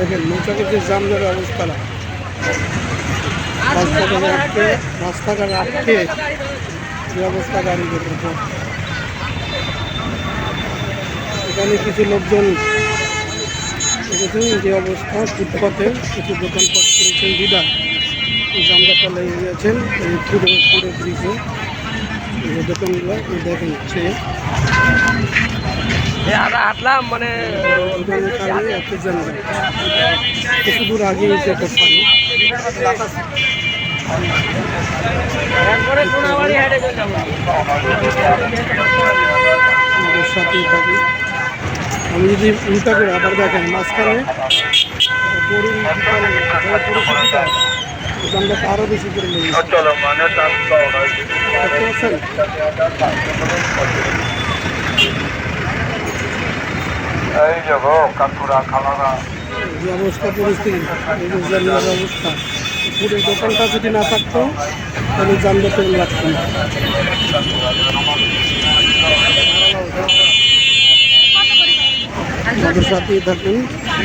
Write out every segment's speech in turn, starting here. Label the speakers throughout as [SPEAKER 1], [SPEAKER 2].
[SPEAKER 1] দেখেন মৌচাকের যে জামদের অবস্থা না। রাস্তাঘাটে আটকে রাস্তাঘাট আটকে। যে অবস্থা উপর এখানে কিছু লোকজন দেখেছেন যে অবস্থা ফুটপাতে কিছু দোকানপাট করেছেন দিদা জামদাটা লেগে গিয়েছেন এই ফুটে ব্রিজে দোকানগুলো দেখেন সে
[SPEAKER 2] হাঁটলাম মানে
[SPEAKER 1] এত জামদাট কিছু দূর আগে এসে একটা আমাদের সাথেই থাকি আমি যদি উল্টা করে আবার দেখেন মাঝখানে গরুর পরিস্থিতিটা দোকানটা আরও বেশি করে পাচ্ছেন
[SPEAKER 3] এই
[SPEAKER 1] অবস্থা পরিস্থিতি এই অবস্থা। পুরো দোকানটা যদি না থাকতো তাহলে যানবাহন লাগতো না। আমাদের সাথেই থাকুন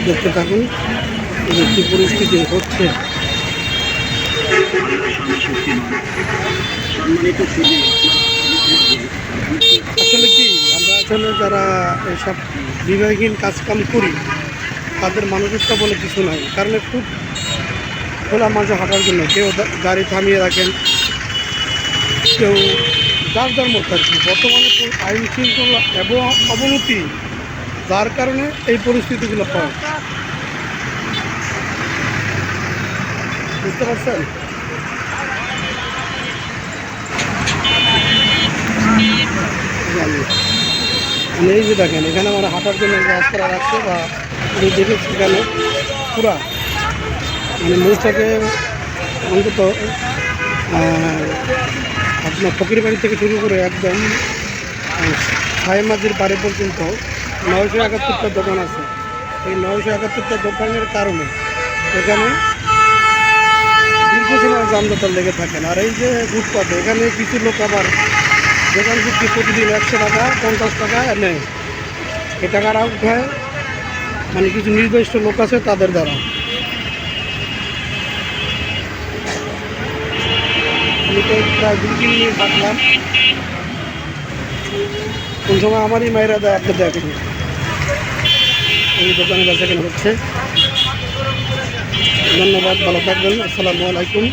[SPEAKER 1] দেখতে থাকুন কী পরিস্থিতি হচ্ছে। আসলে কি যারা এইসব বিবাহহীন কাজকাম করি, তাদের মানসিকতা বলে কিছু নাই। কারণ একটু খোলা মাঝে হাঁটার জন্য কেউ গাড়ি থামিয়ে রাখেন, কেউ যার যার মতো আর কি। বর্তমানে আইন শৃঙ্খলা এবং অবনতি, যার কারণে এই পরিস্থিতিগুলো পায় বুঝতে পারছেন? এই যে দেখেন, এখানে মানে হাঁটার জন্য রাস্তা রাখছে বা এই দেখেছি এখানে পুরা মানে মৌচাকে অন্তত আপনার ফকির বাড়ি থেকে শুরু করে একদম ছায়মাজির বাড়ি পর্যন্ত নয়শো একাত্তরটা দোকান আছে। এই নয়শো একাত্তরটা দোকানের কারণে এখানে দীর্ঘ সময় যানজটার লেগে থাকেন। আর এই যে ফুটপাতে, এখানে কিছু লোক আবার দোকান চুক্তি প্রতিদিন একশো টাকা, পঞ্চাশ টাকা নেয় এ টাকাটা উঠায় মানে কিছু নির্দিষ্ট লোক আছে তাদের দ্বারা। আমি তো প্রায় থাকলাম। কোন সময় আমারই মায়েরা দেয়, আপনি দেখেন এই দোকানে কেনা হচ্ছে। ধন্যবাদ, ভালো থাকবেন। আসসালামু আলাইকুম।